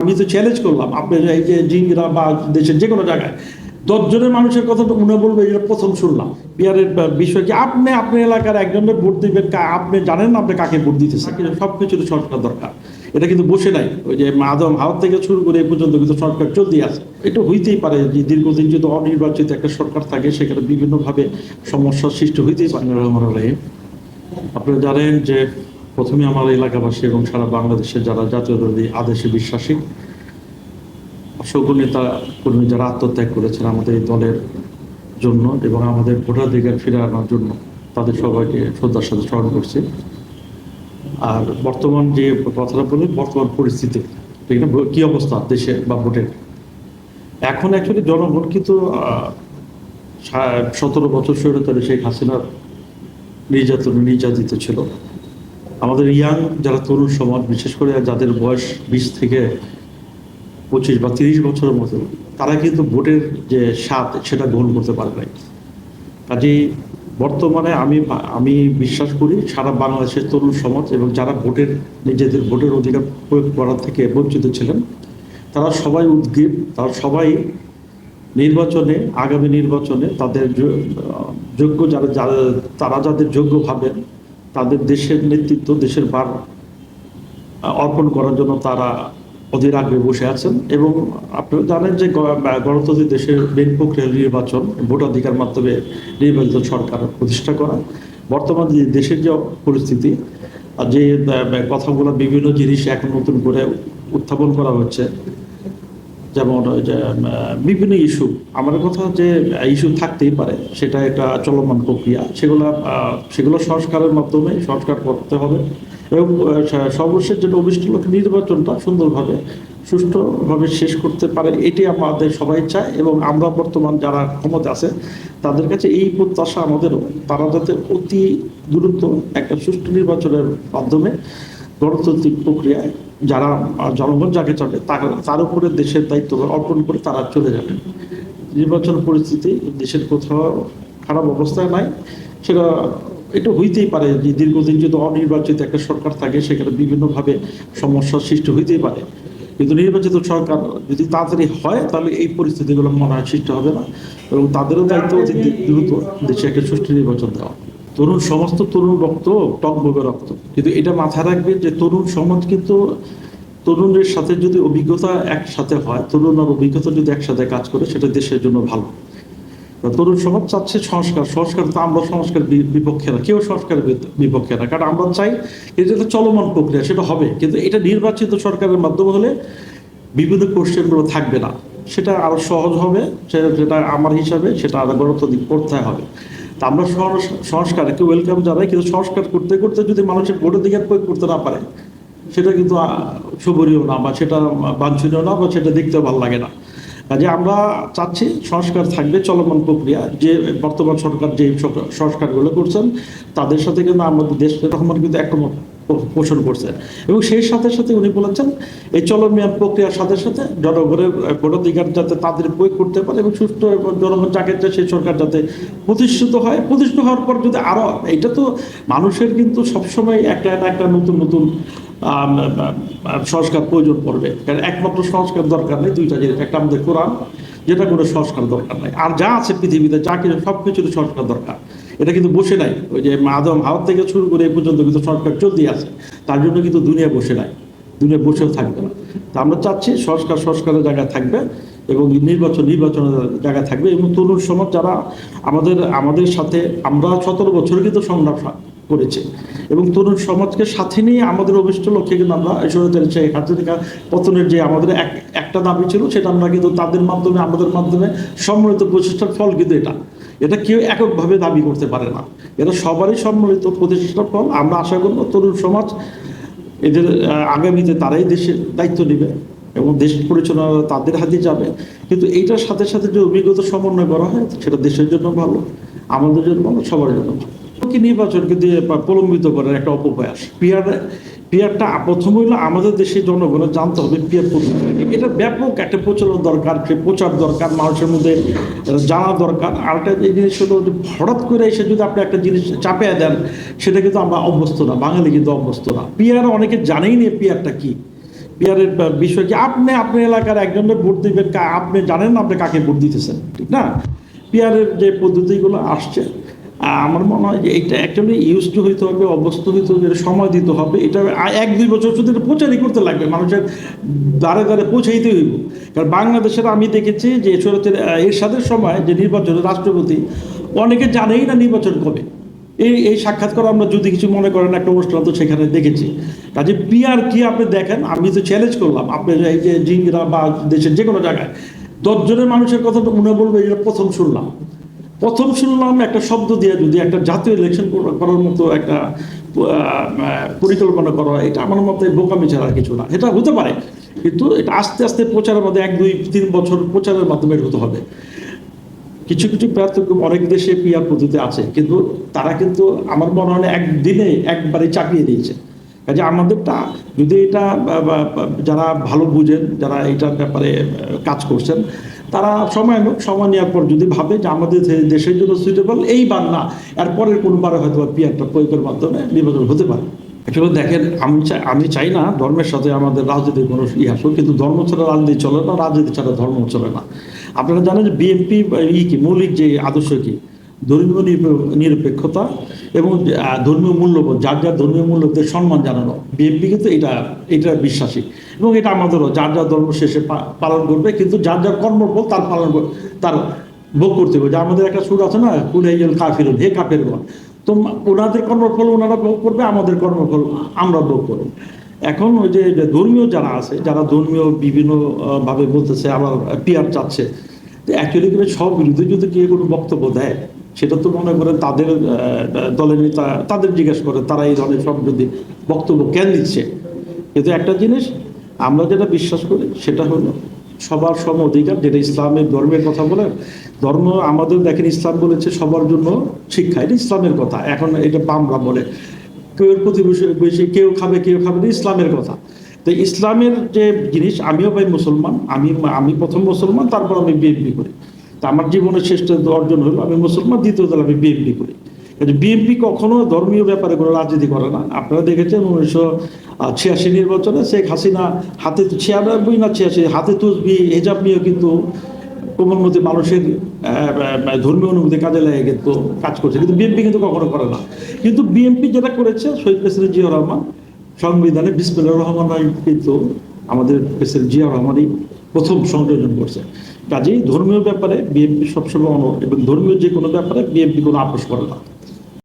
আমি তো চ্যালেঞ্জ করলাম। আপনি এই যে জিঙ্গরা বা দেশের যে কোনো জায়গায় দশজনের মানুষের কথা তো মনে বলবে এটা প্রথম শুনলাম। বিহারের বিষয় কি? আপনি আপনার এলাকার একজনের ভোট দিবেন আপনি জানেন না আপনি কাকে ভোট দিতেছেন? কিন্তু সব কিছুর সরকার দরকার। এটা কিন্তু বসে নাই। ওই যে আদম হাওয়া থেকে শুরু করে এই পর্যন্ত কিন্তু সরকার চলতে আছে। এটা হইতেই পারে যে দীর্ঘদিন যদি অনির্বাচিত একটা সরকার থাকে সেখানে বিভিন্নভাবে সমস্যার সৃষ্টি হইতেই পারে। রহমান রহিম আপনারা জানেন যে প্রথমে আমার এলাকাবাসী এবং সারা বাংলাদেশের যারা জাতীয়তাবাদী আদেশে বিশ্বাসী অসংখ্য নেতা কর্মী যারা আত্মত্যাগ করেছেন আমাদের এই দলের জন্য এবং আমাদের ভোটাধিকার ফিরে আনার জন্য তাদের সবাইকে শ্রদ্ধার সাথে স্মরণ করছি। আর বর্তমান যে কথাটা বলি, বর্তমান পরিস্থিতি, ঠিক না? কি অবস্থা দেশে বা ভোটের? এখন অ্যাকচুয়ালি জনগণ কিন্তু সতেরো বছর স্বৈরতারে শেখ হাসিনার নির্যাতন নির্যাতিত ছিল। আমাদের ইয়াং যারা তরুণ সমাজ, বিশেষ করে যাদের বয়স বিশ থেকে পঁচিশ বা তিরিশ বছরের মতো, তারা কিন্তু ভোটের যে স্বাদ সেটা গ্রহণ করতে পারে নাই কাজেই বর্তমানে আমি আমি বিশ্বাস করি সারা বাংলাদেশের তরুণ সমাজ এবং যারা ভোটের, নিজেদের ভোটের অধিকার প্রয়োগ করার থেকে বঞ্চিত ছিলেন, তারা সবাই উদ্গ্রীব, তারা সবাই নির্বাচনে, আগামী নির্বাচনে তাদের যোগ্য যারা যারা, তারা যাদের যোগ্য ভাবেন তাদের দেশের নেতৃত্ব, দেশের বার অর্পণ করার জন্য তারা অধীর আগ্রহে বসে আছেন এবং আপনারা জানেন যে গণতন্ত্রী দেশের মেন প্রক্রিয়া নির্বাচন, ভোটাধিকার মাধ্যমে নির্বাচিত সরকার প্রতিষ্ঠা করা। বর্তমান যে দেশের যে পরিস্থিতি যে কথাগুলো বিভিন্ন জিনিস এখন নতুন করে উত্থাপন করা হচ্ছে যেমন বিভিন্ন ইস্যু আমার কথা যে ইস্যু থাকতেই পারে, সেটা একটা চলমান প্রক্রিয়া। সেগুলো সেগুলো সংস্কারের মাধ্যমে সংস্কার করতে হবে। এবং সর্বশেষ যেটা লোক নির্বাচনটা সুন্দরভাবে, সুষ্ঠুভাবে শেষ করতে পারে এটি আমাদের সবাই চায়। এবং আমরা বর্তমান যারা ক্ষমতা আছে, তাদের কাছে এই প্রত্যাশা আমাদেরও। তারা যাতে অতি দ্রুত একটা সুষ্ঠু নির্বাচনের মাধ্যমে গণতান্ত্রিক প্রক্রিয়ায় যারা জনগণ যাকে চলে তার উপরে দেশের দায়িত্ব অর্পণ করে তারা চলে যাবে। নির্বাচন পরিস্থিতি দেশের কোথাও খারাপ অবস্থায় নাই। সেটা, এটা হইতেই পারে যে দীর্ঘদিন যদি অনির্বাচিত একটা সরকার থাকে, সেখানে বিভিন্নভাবে সমস্যার সৃষ্টি হইতেই পারে। কিন্তু নির্বাচিত সরকার যদি তাড়াতাড়ি হয়, তাহলে এই পরিস্থিতিগুলো মনে হয় সৃষ্টি হবে না। এবং তাদেরও দায়িত্ব অতি দ্রুত দেশে একটা সুষ্ঠু নির্বাচন দেওয়া। তরুণ, সমস্ত তরুণ রক্ত টকবগে রক্ত। কিন্তু এটা মাথায় রাখবে যে তরুণ সমাজ কিন্তু তরুণের সাথে যদি অভিজ্ঞতা একসাথে হয় তরুণ আর অভিজ্ঞতা যদি একসাথে কাজ করে, সেটা দেশের জন্য ভালো। তরুণ সমাজ চাচ্ছে সংস্কার। সংস্কার তো আমরা সংস্কার বিপক্ষে না। কেউ সংস্কার বিপক্ষে না। কারণ আমরা চাই এটা তো চলমান প্রক্রিয়া, সেটা হবে। কিন্তু এটা নির্বাচিত সরকারের মাধ্যমে হলে বিভিন্ন কোশ্চেনগুলো থাকবে না। সেটা আরও সহজ হবে। সেটা যেটা আমার হিসাবে সেটা আরও গণতান্ত্রিক করতে হবে। তা আমরা সংস্কার সংস্কারকে ওয়েলকাম জানাই কিন্তু সংস্কার করতে করতে যদি মানুষের ভোটাধিকার প্রয়োগ করতে না পারে, সেটা কিন্তু শুভরীয় না বা সেটা বাঞ্ছনীয় না বা সেটা দেখতে ভালো লাগে না। কাজে আমরা চাচ্ছি সংস্কার থাকবে, চলমান প্রক্রিয়া। যে বর্তমান সরকার যে সংস্কারগুলো করছেন, তাদের সাথে কিন্তু আমাদের দেশ রহমান কিন্তু একমত। পোষণ করছে। এবং সেই সাথে সাথে উনি বলেছেন, এই চলমান প্রক্রিয়ার সাথে সাথে জনগণের ভোটাধিকার যাতে তাদের প্রয়োগ করতে পারে এবং সুষ্ঠু এবং জনগণ যাকে সেই সরকার যাতে প্রতিষ্ঠিত হয়। প্রতিষ্ঠিত হওয়ার পর যদি আরও এটা তো মানুষের কিন্তু সবসময় একটা না একটা নতুন নতুন সংস্কার প্রয়োজন পড়বে। কারণ একমাত্র সংস্কার দরকার নেই দুইটা জিনিস। একটা আমাদের কোরআন, যেটা কোনো সংস্কার দরকার নাই। আর যা আছে পৃথিবীতে, যা কিছু সব কিছুর সংস্কার দরকার। এটা কিন্তু বসে নাই। ওই যে আদম হাওয়া থেকে শুরু করে এই পর্যন্ত কিন্তু সরকার চলতেই আছে। তার জন্য কিন্তু দুনিয়া বসে নাই। দুনিয়া বসেও থাকবে না। তা আমরা চাচ্ছি সংস্কার সংস্কারের জায়গায় থাকবে এবং নির্বাচন নির্বাচনের জায়গায় থাকবে এবং তরুণ সমাজ যারা আমাদের আমাদের সাথে, আমরা সতেরো বছর কিন্তু সংগ্রাম করেছে। এবং তরুণ সমাজকে সাথে নিয়ে আমাদের অভিষ্ট লক্ষ্যে কিন্তু আমরা ঈশ্বরের সেই পতনের যে আমাদের এক, একটা দাবি ছিল, সেটা আমরা কিন্তু তাদের মাধ্যমে, আমাদের মাধ্যমে সম্মিলিত প্রচেষ্টার ফল কিন্তু এটা। এটা কেউ এককভাবে দাবি করতে পারে না। এটা সবারই সম্মিলিত প্রতিষ্ঠার ফল। আমরা আশা করব তরুণ সমাজ এদের আগামীতে তারাই দেশের দায়িত্ব নেবে এবং দেশ পরিচালনা তাদের হাতে যাবে। কিন্তু এইটার সাথে সাথে যে অভিজ্ঞতা সমন্বয় করা হয়, সেটা দেশের জন্য ভালো, আমাদের জন্য ভালো, সবার জন্য ভালো। কি নির্বাচনকে দিয়ে প্রলম্বিত করার একটা অপপ্রয়াস পিয়ার পিয়ারটা প্রথম হইল আমাদের দেশের জনগণের জানতে হবে পিয়ার কি। এটা ব্যাপক একটা প্রচলন দরকার প্রচার দরকার, মানুষের মধ্যে জানা দরকার। আর একটা এই জিনিস হলো হঠাৎ করে এসে যদি আপনি একটা জিনিস চাপিয়ে দেন, সেটা কিন্তু আমরা অভ্যস্ত না, বাঙালি কিন্তু অভ্যস্ত না। পিয়ার অনেকে জানেই না পিয়ারটা কি। পিয়ারের বিষয় কি? আপনি আপনার এলাকার একজনের ভোট দিবেন আপনি জানেন না আপনি কাকে ভোট দিতেছেন, ঠিক না? পিয়ারের যে পদ্ধতিগুলো আসছে আমার মনে হয় যে এটা অ্যাকচুয়ালি ইউজ হইতে হবে, অভ্যস্ত হইতে হবে সময় দিতে হবে, এটা এক দুই বছর শুধু এটা প্রচারই করতে লাগবে, মানুষের দ্বারে দ্বারে পৌঁছাইতে হইব। কারণ বাংলাদেশের আমি দেখেছি যে শরতের এরশাদের সময় যে নির্বাচনের রাষ্ট্রপতি, অনেকে জানেই না নির্বাচন কবে। এই এই সাক্ষাৎ করে আমরা যদি কিছু মনে করেন, একটা অনুষ্ঠান তো সেখানে দেখেছি। কাজে পিয়ার কি আপনি দেখেন, আমি তো চ্যালেঞ্জ করলাম, আপনি এই যে জিঙ্গিরা বা দেশের যে কোনো জায়গায়, দশজনের মানুষের কথা তো মনে বলবে এটা প্রথম শুনলাম। প্রথম শুনলাম একটা শব্দ দিয়ে যদি একটা জাতীয় ইলেকশন করার মতো একটা পরিকল্পনা করা এটা আমার মতে বোকামি ছাড়া কিছু না। এটা হতে পারে, কিন্তু এটা আস্তে আস্তে প্রচারের মধ্যে এক, দুই, তিন বছর প্রচারের মাধ্যমে হতে হবে। কিছু কিছু পার্থক্য অনেক দেশে পিয়ার পদ্ধতি আছে, কিন্তু তারা কিন্তু আমার মনে হয় একদিনে একবারে চাপিয়ে দিয়েছে। কাজে আমাদেরটা যদি এটা যারা ভালো বুঝেন, যারা এটার ব্যাপারে কাজ করছেন, তারা সময় নোক সময় নেওয়ার পর যদি ভাবে যে আমাদের দেশের জন্য সুইটেবল এইবার না এরপরের কোনোবারে হয়তো বা পিয়ারটা প্রয়োগের মাধ্যমে নির্বাচন হতে পারে। অ্যাকচুয়ালি দেখেন, আমি চাই আমি চাই না ধর্মের সাথে আমাদের রাজনীতির কোনো ই আসুক, কিন্তু ধর্ম ছাড়া রাজনীতি চলে না, রাজনীতি ছাড়া ধর্ম চলে না। আপনারা জানেন যে বিএনপি, ই কি, মৌলিক যে আদর্শ কি ধর্মীয় নিরপে- নিরপেক্ষতা এবং ধর্মীয় মূল্যবোধ যার যার ধর্মীয় মূল্যবোধের সম্মান জানানো। বিএনপি কিন্তু এটা এটা বিশ্বাসী। এবং এটা আমাদেরও যার যার ধর্ম শেষে পালন করবে কিন্তু যার যার কর্মফল তার পালন তার ভোগ করতে হবে। যে আমাদের একটা সুর আছে না কুলাইল কাফিরুন হে কাফের গণ তো ওনাদের কর্মফল ওনারা ভোগ করবে আমাদের কর্মফল আমরা ভোগ করব। এখন ওই যে ধর্মীয় যারা আছে যারা ধর্মীয় বিভিন্ন আহ, ভাবে বলতেছে আবার পিয়ার চাচ্ছে অ্যাকচুয়ালি সব বিরুদ্ধে যদি কেউ কোনো বক্তব্য দেয় সেটা তো মনে করেন তাদের দলের নেতা তাদের জিজ্ঞেস করে, তারা এই ধরনের সব বক্তব্য কেন দিচ্ছে? কিন্তু একটা জিনিস, আমরা যেটা বিশ্বাস করি, সেটা হলো সবার সম অধিকার, যেটা ইসলামের ধর্মের কথা বলে, ধর্ম আমাদের দেখেন ইসলাম বলেছে সবার জন্য শিক্ষা, এটা ইসলামের কথা। এখন এটা বামরা বলে, কেউ এর প্রতি বেশি- বেশি কেউ খাবে কেউ খাবে না, ইসলামের কথা। তো ইসলামের যে জিনিস, আমিও ভাই মুসলমান, আমি আমি প্রথম মুসলমান, তারপর আমি বিএনপি করি। তা আমার জীবনের শ্রেষ্ঠ অর্জন হলো। আমি মুসলমান দ্বিতীয়ত আমি বিএনপি করি। বিএনপি কখনো ধর্মীয় ব্যাপারে কোনো রাজনীতি করে না। আপনারা দেখেছেন উনিশশো ছিয়াশি নির্বাচনে শেখ হাসিনা হাতে ছিয়ানব্বই না ছিয়াশি, হাতে তুসবি, হেজাব নিয়েও কিন্তু কোমলমতি মানুষের ধর্মীয় অনুভূতি কাজে লাগে কিন্তু কাজ করছে। কিন্তু বিএনপি কিন্তু কখনো করে না। কিন্তু বিএনপি যেটা করেছে, শহীদ প্রেসিডেন্ট জিয়া রহমান, সংবিধানে বিসমুল্লাহ রহমান কিন্তু আমাদের প্রেসিডেন্ট জিয়া রহমানই প্রথম সংযোজন করছে। কাজেই ধর্মীয় ব্যাপারে বিএনপি সবসময় এবং ধর্মীয় যে কোনো ব্যাপারে বিএনপি কোনো আপোষ করে না।